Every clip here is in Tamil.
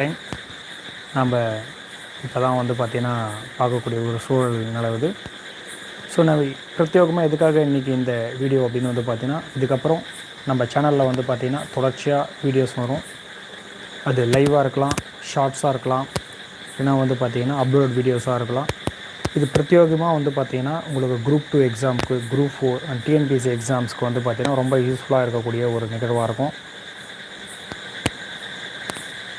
டைம் நம்ம இப்போ தான் வந்து பார்த்திங்கன்னா பார்க்கக்கூடிய ஒரு சூழல் நிலவுது. ஸோ நான் பிரத்யேகமாக எதுக்காக இன்றைக்கி இந்த வீடியோ அப்படின்னு வந்து பார்த்திங்கன்னா இதுக்கப்புறம் நம்ம சேனலில் வந்து பார்த்திங்கன்னா தொடர்ச்சியாக வீடியோஸ் வரும். அது லைவாக இருக்கலாம் ஷார்ட்ஸாக இருக்கலாம் இல்லைனா வந்து பார்த்திங்கன்னா அப்லோட் வீடியோஸாக இருக்கலாம். இது பிரத்யேகமாக வந்து பார்த்திங்கன்னா உங்களுக்கு குரூப் டூ எக்ஸாமுக்கு குரூப் ஃபோர் அண்ட் டிஎன்பிஎஸ்சி எக்ஸாம்ஸ்க்கு வந்து பார்த்திங்கன்னா ரொம்ப யூஸ்ஃபுல்லாக இருக்கக்கூடிய ஒரு நிகழ்வாக இருக்கும்.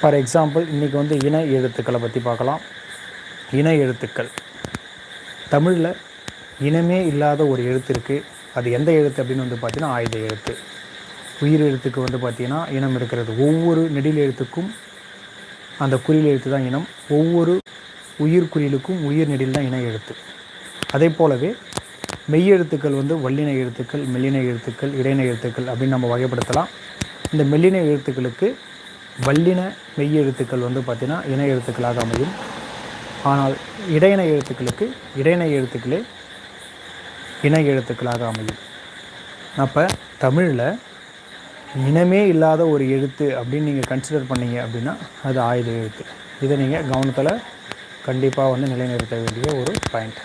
ஃபார் எக்ஸாம்பிள் இன்றைக்கி வந்து இன எழுத்துக்களை பற்றி பார்க்கலாம். இன எழுத்துக்கள். தமிழில் இனமே இல்லாத ஒரு எழுத்து இருக்குது அது எந்த எழுத்து அப்படின்னு வந்து பார்த்திங்கன்னா ஆயுத எழுத்து. உயிர் எழுத்துக்கு வந்து பார்த்திங்கன்னா இனம் இருக்கிறது. ஒவ்வொரு நெடில் எழுத்துக்கும் அந்த குறியில் எழுத்து தான் இனம். ஒவ்வொரு உயிர் குறியிலுக்கும் உயிர் நெடில் தான் இன எழுத்து. அதே போலவே மெய்யெழுத்துக்கள் வந்து வல்லின எழுத்துக்கள் மெல்லின எழுத்துக்கள் இடையின எழுத்துக்கள் அப்படின்னு நம்ம வகைப்படுத்தலாம். இந்த மெல்லின எழுத்துக்களுக்கு வல்லின மெய் எழுத்துக்கள் வந்து பார்த்திங்கன்னா இணை எழுத்துக்களாக அமையும். ஆனால் இடையின எழுத்துக்களுக்கு இடையின எழுத்துக்களே இணை எழுத்துக்களாக அமையும். அப்போ தமிழில் இனமே இல்லாத ஒரு எழுத்து அப்படின்னு நீங்கள் கன்சிடர் பண்ணீங்க அப்படின்னா அது ஆயுத எழுத்து. இதை நீங்கள் கவனத்தில் கண்டிப்பாக வந்து நிலைநிறுத்த வேண்டிய ஒரு பாயிண்ட்